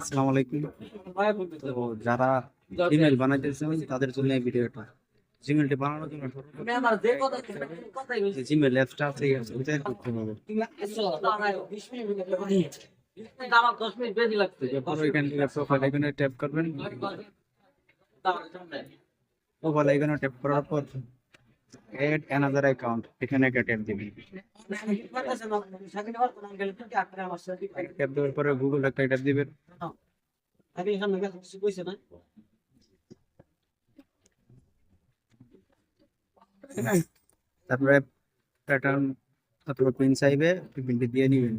আসসালামু আলাইকুম। তো যারা ইমেল বানাইতে চান তাদের জন্য এই ভিডিওটা। জিমেলটি বানানোর জন্য জিমেল অ্যাপটা আছে করতে হবে? করবেন। ট্যাপ করার পর এড অ্যানাদার অ্যাকাউন্ট এখানে একটা ট্যাপ দিবেন ট্যাপ দেওয়ার পরে গুগল একটা ট্যাপ দিবেন তারপরে প্যাটার্ন অথবা পিন চাইবে পিনটি দিয়ে নিবেন।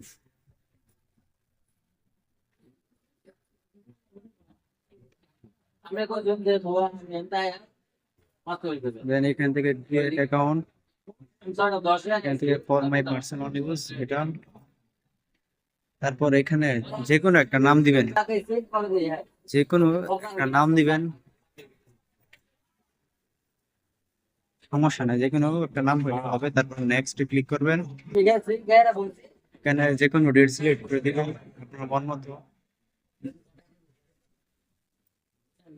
দেন এখান থেকে ক্রিয়েট অ্যাকাউন্ট এখান থেকে ফর মাই পার্সোনাল ইউজ এটা তারপর এখানে যে কোনো একটা নাম দিবেন। যে কোনো একটা নাম দিবেন। সমস্যা নাই যে কোনো একটা নাম হবে তারপর নেক্সট ক্লিক করবেন। এখানে যে কোনো ডেট সিলেক্ট করে দিবেন আপনার মন মতো।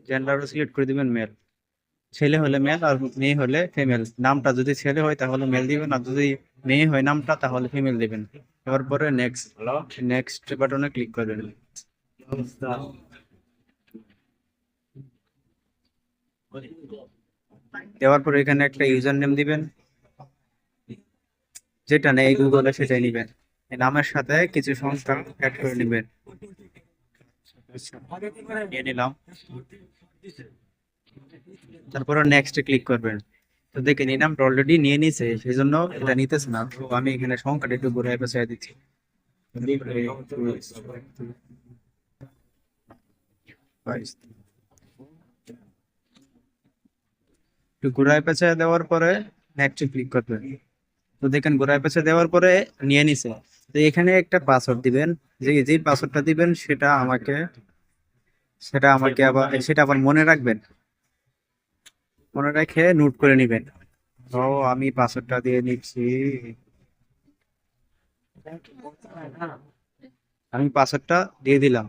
জেন্ডারও সিলেক্ট করে দিবেন মেল ছেলে হলে মেল আর মেয়ে হলে ফিমেল নামটা যদি ছেলে হয় তাহলে মেল দিবেন, আর যদি মেয়ে হয় নামটা তাহলে ফিমেল দিবেন। তারপরে নেক্সট নেক্সট বাটনে ক্লিক করবেন। দেওয়ার পরে এখানে একটা ইউজার নেম দিবেন। যেটা নেই গুগলে সেটাই নিবেন। নামের সাথে কিছু সংখ্যা অ্যাড করে নেবেন। নিলাম তারপরে নেক্সট ক্লিক করবেন। তো দেখেন এই নামটা অলরেডি নিয়ে নিছে সেই জন্য এটা নিতেছে না। তো আমি এখানে সংখ্যাটা একটু ঘুরে পেঁচাই দিচ্ছি। ঘুরায় পেঁচায় দেওয়ার পরে নেক্সট ক্লিক করবেন। তো দেখেন, ঘুরায় পেঁচায় দেওয়ার পরে নিয়ে নিছে। তো এখানে একটা পাসওয়ার্ড দিবেন। যে যে পাসওয়ার্ডটা দিবেন, সেটা আমাকে সেটা আমাকে আবার, সেটা আবার মনে রাখবেন। মনে রেখে নোট করে নেবেন। ও আমি পাসওয়ার্ডটা দিয়ে নিচ্ছি। আমি পাসওয়ার্ডটা দিয়ে দিলাম।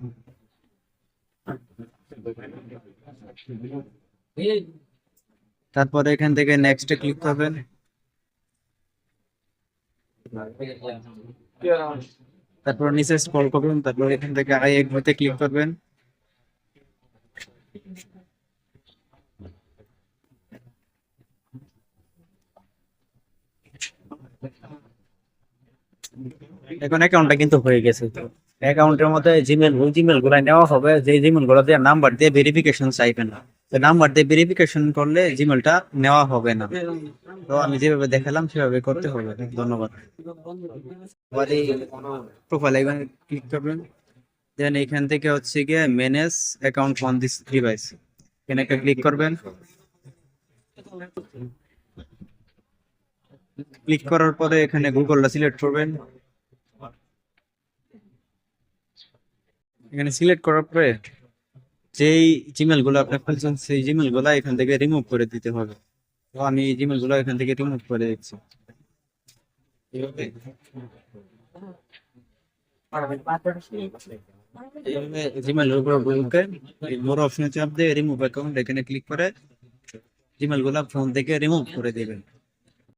তারপরে এখান থেকে নেক্সট ক্লিক করবেন। তারপর নিচে স্ক্রল করবেন, তারপর এখান থেকে আই এগ্রিতে ক্লিক করবেন। এখন অ্যাকাউন্টটা কিন্তু হয়ে গেছে তো। অ্যাকাউন্টের মধ্যে জিমেল জিমেলগুলো নেওয়া হবে যে জিমেলগুলো দিয়ে নাম্বার দিয়ে ভেরিফিকেশন চাইবে না। তো নাম্বার দিয়ে ভেরিফিকেশন করলে জিমেলটা নেওয়া হবে না। তো আমি যেভাবে দেখালাম, সেভাবে করতে হবে। ধন্যবাদ। প্রোফাইল আইকনে ক্লিক করবেন। দেন এখান থেকে হচ্ছে গিয়ে manage account on this device এখানে একটা ক্লিক করবেন। ক্লিক করার পরে এখানে গুগলটা সিলেক্ট করবেন। এখানে সিলেক্ট করার পরে যেই জিমেলগুলো আপনি খুলছেন, সেই জিমেলগুলো এখান থেকে রিমুভ করে দিতে হবে। তো আমি এই জিমেলগুলো এখান থেকে রিমুভ করে দিচ্ছি। রিমুভ অ্যাকাউন্ট এখানে ক্লিক করে জিমেল ফোন থেকে রিমুভ করে দিবেন।